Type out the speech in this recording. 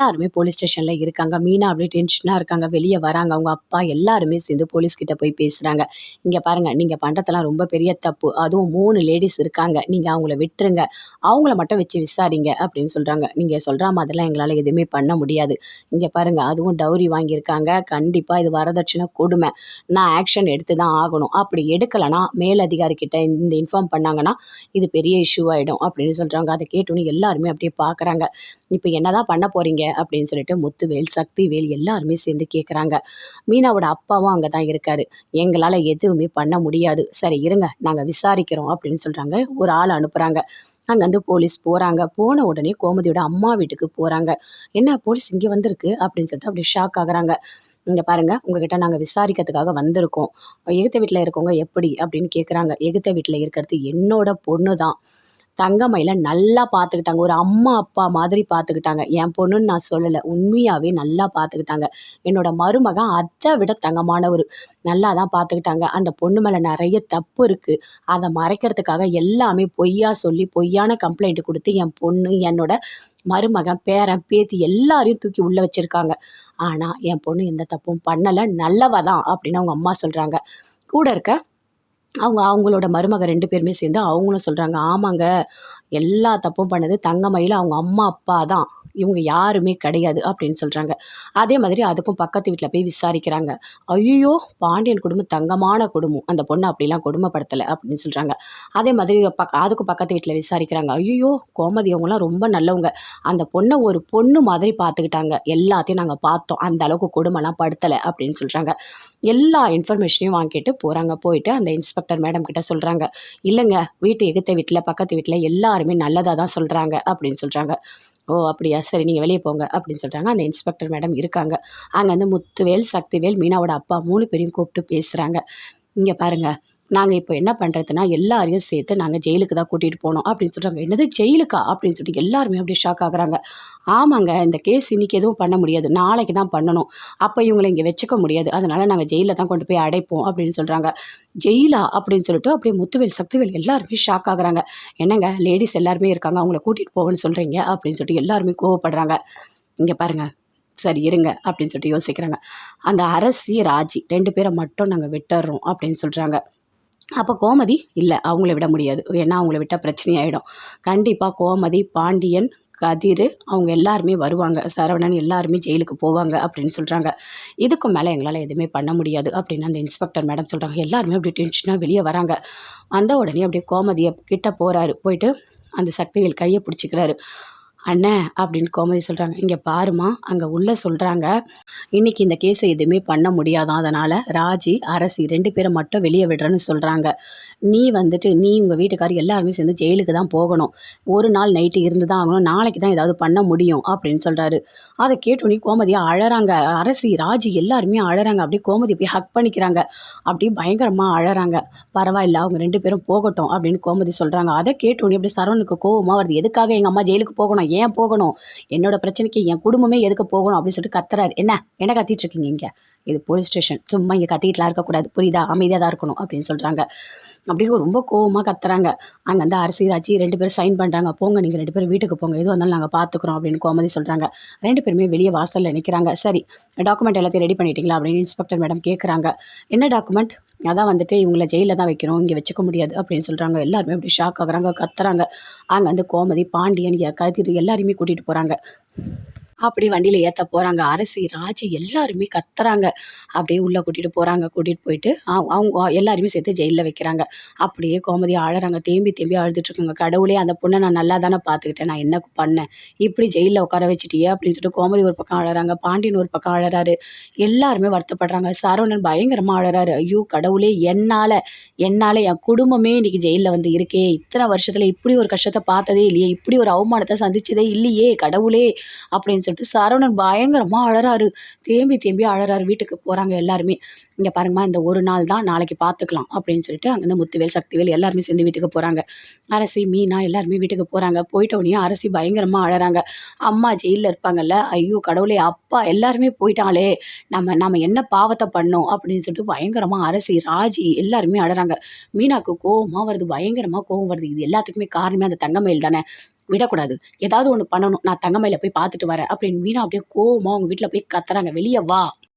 எல்லாருமே போலீஸ் ஸ்டேஷனில் இருக்காங்க. மீனா அப்படியே டென்ஷனாக இருக்காங்க. வெளியே வராங்க. அவங்க அப்பா எல்லாருமே சேர்ந்து போலீஸ்கிட்ட போய் பேசுகிறாங்க இங்கே பாருங்கள் நீங்கள் பண்ணுறதெல்லாம் ரொம்ப பெரிய தப்பு. அதுவும் மூணு லேடிஸ் இருக்காங்க. நீங்கள் அவங்கள விட்டுருங்க. அவங்கள மட்டும் வச்சு விசாரிங்க அப்படின்னு சொல்கிறாங்க நீங்கள் சொல்கிற மாதிரிலாம் எங்களால் எதுவுமே பண்ண முடியாது. இங்கே பாருங்கள் அதுவும் டவுரி வாங்கியிருக்காங்க. கண்டிப்பாக இது வரதட்சணை கொடுமை. நான் ஆக்ஷன் எடுத்து தான் ஆகணும். அப்படி எடுக்கலைன்னா மேலதிகாரிக்கிட்ட இந்த இன்ஃபார்ம் பண்ணாங்கன்னா இது பெரிய இஷ்யூ ஆகிடும் அப்படின்னு சொல்கிறாங்க அதை கேட்டோன்னு எல்லாருமே அப்படியே பார்க்குறாங்க இப்போ என்னதான் பண்ண போகிறீங்க அப்படின்னு சொல்லிட்டு முத்துவேல் சக்திவேல் எல்லாருமே சேர்ந்து கேட்குறாங்க மீனாவோட அப்பாவும் அங்கே தான் இருக்காரு. எங்களால் எதுவுமே பண்ண முடியாது. சரி இருங்க நாங்கள் விசாரிக்கிறோம் அப்படின்னு சொல்கிறாங்க ஒரு ஆள் அனுப்புகிறாங்க அங்கேருந்து போலீஸ் போகிறாங்க போன உடனே கோமதியோட அம்மா வீட்டுக்கு போகிறாங்க என்ன போலீஸ் இங்கே வந்திருக்கு? அப்படின்னு சொல்லிட்டு அப்படி ஷாக் ஆகுறாங்க. இங்கே பாருங்கள் உங்ககிட்ட நாங்கள் விசாரிக்கிறதுக்காக வந்திருக்கோம். எகுத்த வீட்டில் இருக்கவங்க எப்படி? அப்படின்னு கேட்குறாங்க எகுத்த வீட்டில் இருக்கிறது என்னோட பொண்ணு தான் தங்கமயில நல்லா பார்த்துக்கிட்டாங்க ஒரு அம்மா அப்பா மாதிரி பார்த்துக்கிட்டாங்க என் பொண்ணுன்னு நான் சொல்லலை. உண்மையாகவே நல்லா பார்த்துக்கிட்டாங்க என்னோட மருமகன் அதை விட தங்கமானவர். நல்லா தான் பார்த்துக்கிட்டாங்க அந்த பொண்ணு மேலே நிறைய தப்பு இருக்குது அதை மறைக்கிறதுக்காக எல்லாமே பொய்யா சொல்லி பொய்யான கம்ப்ளைண்ட் கொடுத்து என் பொண்ணு என்னோட மருமகன் பேரன் பேத்தி எல்லாரையும் தூக்கி உள்ளே வச்சுருக்காங்க. ஆனால் என் பொண்ணு எந்த தப்பும் பண்ணலை. நல்லவ தான் அப்படின்னு அவங்க அம்மா சொல்கிறாங்க கூட இருக்க அவங்க அவங்களோட மருமக ரெண்டு பேருமே சேர்ந்து அவங்களும் சொல்கிறாங்க ஆமாங்க எல்லா தப்பும் பண்ணது தங்கமயில் அவங்க அம்மா அப்பா தான். இவங்க யாருமே கிடையாது அப்படின்னு சொல்கிறாங்க அதே மாதிரி அதுக்கும் பக்கத்து வீட்டில் போய் விசாரிக்கிறாங்க. ஐயோ பாண்டியன் குடும்பம் தங்கமான குடும்பம். அந்த பொண்ணை அப்படிலாம் கொடுமைப்படுத்தலை அப்படின்னு சொல்கிறாங்க அதே மாதிரி பக்க அதுக்கும் பக்கத்து வீட்டில் விசாரிக்கிறாங்க. ஐயோ கோமதி அவங்களாம் ரொம்ப நல்லவங்க. அந்த பொண்ணை ஒரு பொண்ணு மாதிரி பார்த்துக்கிட்டாங்க. எல்லாத்தையும் நாங்கள் பார்த்தோம். அந்த அளவுக்கு கொடுமைலாம் படுத்தலை அப்படின்னு சொல்கிறாங்க எல்லா இன்ஃபர்மேஷனையும் வாங்கிட்டு போகிறாங்க போயிட்டு அந்த இன்ஸ்பெக்டர் மேடம் கிட்ட சொல்கிறாங்க இல்லைங்க வீட்டு எகுத்த வீட்டில் பக்கத்து வீட்டில் எல்லாருமே நல்லதாக தான் சொல்கிறாங்க அப்படின்னு சொல்கிறாங்க ஓ அப்படியா? சரி நீங்கள் வெளியே போங்க அப்படின்னு சொல்கிறாங்க அந்த இன்ஸ்பெக்டர் மேடம் இருக்காங்க. அங்கே வந்து முத்துவேல் சக்திவேல் மீனாவோட அப்பா மூணு பேரையும் கூப்பிட்டு பேசுகிறாங்க இங்கே பாருங்கள் நாங்கள் இப்போ என்ன பண்ணுறதுனா எல்லாரையும் சேர்த்து நாங்கள் ஜெயிலுக்கு தான் கூட்டிகிட்டு போனோம் அப்படின்னு சொல்கிறாங்க என்னது ஜெயிலுக்கா? அப்படின்னு சொல்லிட்டு எல்லாருமே அப்படியே ஷாக் ஆகுறாங்க. ஆமாங்க இந்த கேஸ் இன்றைக்கி எதுவும் பண்ண முடியாது. நாளைக்கு தான் பண்ணணும். அப்போ இவங்களை இங்கே வச்சுக்க முடியாது. அதனால் நாங்கள் ஜெயிலில் தான் கொண்டு போய் அடைப்போம் அப்படின்னு சொல்கிறாங்க ஜெயிலா அப்படின்னு சொல்லிட்டு அப்படியே முத்துவேல் சக்திவேல் எல்லாருமே ஷாக் ஆகுறாங்க. என்னங்க லேடிஸ் எல்லாருமே இருக்காங்க. அவங்கள கூட்டிகிட்டு போவேன்னு சொல்கிறீங்க அப்படின்னு சொல்லிட்டு எல்லாருமே கோவப்படுறாங்க. இங்கே பாருங்கள் சரி இருங்க அப்படின்னு சொல்லிட்டு யோசிக்கிறாங்க. அந்த அரசி ராஜி ரெண்டு பேரை மட்டும் நாங்கள் விட்டுறோம் அப்படின்னு சொல்கிறாங்க அப்போ கோமதி இல்லை அவங்கள விட முடியாது. ஏன்னா அவங்கள விட்டால் பிரச்சனையாயிடும். கண்டிப்பாக கோமதி பாண்டியன் கதிர் அவங்க எல்லாருமே வருவாங்க. சரவணன் எல்லாருமே ஜெயிலுக்கு போவாங்க அப்படின்னு சொல்கிறாங்க இதுக்கு மேலே எங்களால் எதுவுமே பண்ண முடியாது அப்படின்னு அந்த இன்ஸ்பெக்டர் மேடம் சொல்கிறாங்க எல்லாருமே அப்படி டென்ஷனாக வெளியே வராங்க. வந்த உடனே அப்படியே கோமதியை கிட்ட போகிறாரு போயிட்டு அந்த சக்திவேல் கையை பிடிச்சிக்கிறாரு. அண்ணே அப்படின்னு கோமதி சொல்கிறாங்க இங்கே பாருமா அங்கே உள்ளே சொல்கிறாங்க இன்றைக்கி இந்த கேஸை எதுவுமே பண்ண முடியாதான் அதனால் ராஜி அரசி ரெண்டு பேரை மட்டும் வெளியே விடுறேன்னு சொல்கிறாங்க நீ வந்துட்டு நீ உங்கள் வீட்டுக்காரர் எல்லாருமே சேர்ந்து ஜெயிலுக்கு தான் போகணும். ஒரு நாள் நைட்டு இருந்து தான் ஆகணும். நாளைக்கு தான் ஏதாவது பண்ண முடியும் அப்படின்னு சொல்கிறாரு அதை கேட்டோன்னே கோமதியாக அழகிறாங்க அரசி ராஜி எல்லாருமே அழகிறாங்க அப்படியே கோமதி போய் ஹக் பண்ணிக்கிறாங்க. அப்படியே பயங்கரமாக அழகிறாங்க பரவாயில்ல அவங்க ரெண்டு பேரும் போகட்டும் அப்படின்னு கோமதி சொல்கிறாங்க அதை கேட்டோன்னே அப்படியே சரவணுக்கு கோவமாக வருது. எதுக்காக எங்கள் அம்மா ஜெயிலுக்கு போகணும்? ஏன் போகணும்? என்னோட பிரச்சனைக்கு என் குடும்பமே எதுக்கு போகணும் அப்படின்னு சொல்லிட்டு கத்துறாரு. என்ன? என்ன கத்திட்டு இருக்கீங்க இங்கே? இது போலீஸ் ஸ்டேஷன் சும்மா இங்கே கத்திட்டுலாம் இருக்கக்கூடாது புரியுதா? அமைதியாக தான் இருக்கணும் அப்படின்னு சொல்கிறாங்க அப்படியே ரொம்ப கோவமாக கத்துறாங்க. அங்கே வந்து அரசியராச்சி ரெண்டு பேரும் சைன் பண்ணுறாங்க போங்க நீங்கள் ரெண்டு பேரும் வீட்டுக்கு போங்க. எதுவும் வந்தாலும் நாங்கள் பார்த்துக்குறோம் அப்படின்னு கோமதி சொல்கிறாங்க ரெண்டு பேருமே வெளியே வாசலில் நிற்கிறாங்க சரி டாக்குமெண்ட் எல்லாத்தையும் ரெடி பண்ணிட்டீங்களா அப்படின்னு இன்ஸ்பெக்டர் மேடம் கேட்குறாங்க என்ன டாக்குமெண்ட் அதான் வந்துட்டு இவங்களை ஜெயிலில் தான் வைக்கணும் இங்கே வச்சுக்க முடியாது அப்படின்னு சொல்கிறாங்க எல்லாருமே அப்படி ஷாக் ஆகுறாங்க கத்துறாங்க. அங்கே வந்து கோமதி பாண்டியன் கதிர் எல்லாருமே கூட்டிகிட்டு போகிறாங்க அப்படி வண்டியில் ஏற்ற போகிறாங்க அரசி ராஜி எல்லாருமே கத்துறாங்க. அப்படியே உள்ளே கூட்டிகிட்டு போகிறாங்க கூட்டிகிட்டு போயிட்டு அவங்க எல்லாருமே சேர்த்து ஜெயிலில் வைக்கிறாங்க. அப்படியே கோமதி ஆழறாங்க தேம்பி தேம்பி அழுதுட்ருக்காங்க கடவுளே அந்த பொண்ணை நான் நல்லா தானே பார்த்துக்கிட்டேன் நான் என்ன பண்ணேன்? இப்படி ஜெயிலில் உட்கார வச்சுட்டியே அப்படின்னு சொல்லிட்டு கோமதி ஒரு பக்கம் அழறாங்க. பாண்டியன் ஒரு பக்கம் அழறாரு. எல்லாருமே வருத்தப்படுறாங்க. சரவணன் பயங்கரமாக அழறாரு. ஐயோ கடவுளே என்னால் என்னால் என் குடும்பமே இன்றைக்கி ஜெயிலில் வந்து இருக்கே. இத்தனை வருஷத்தில் இப்படி ஒரு கஷ்டத்தை பார்த்ததே இல்லையே. இப்படி ஒரு அவமானத்தை சந்திச்சதே இல்லையே. கடவுளே அப்படின்னு சொல்லிட்டு சரவணன் பயங்கரமாக அழறாரு. தேம்பி தேம்பி அழறாரு. வீட்டுக்கு போகிறாங்க எல்லாருமே. இங்கே பாருங்கம்மா இந்த ஒரு நாள் தான் நாளைக்கு பார்த்துக்கலாம் அப்படின்னு சொல்லிட்டு அங்கேருந்து முத்துவேல் சக்திவேல் எல்லாருமே சேர்ந்து வீட்டுக்கு போகிறாங்க அரசி மீனா எல்லாருமே வீட்டுக்கு போகிறாங்க போயிட்டோடனே அரசி பயங்கரமாக அழறாங்க. அம்மா ஜெயிலில் இருப்பாங்கல்ல. ஐயோ கடவுளே அப்பா எல்லாருமே போயிட்டாங்களே. நம்ம நம்ம என்ன பாவத்தை பண்ணோம் அப்படின்னு சொல்லிட்டு பயங்கரமாக அரசி ராஜி எல்லாருமே அழறாங்க. மீனாவுக்கு கோவமாக வருது. பயங்கரமாக கோவம் வருது. இது எல்லாத்துக்குமே காரணமே அந்த தங்கமயில் தானே. விடக்கூடாது. ஏதாவது ஒன்று பண்ணணும். நான் தங்கமயில போய் பார்த்துட்டு வரேன் அப்படின்னு மீனா அப்படியே கோவமாக அவங்க வீட்டில் போய் கத்துறாங்க. வெளியே வா.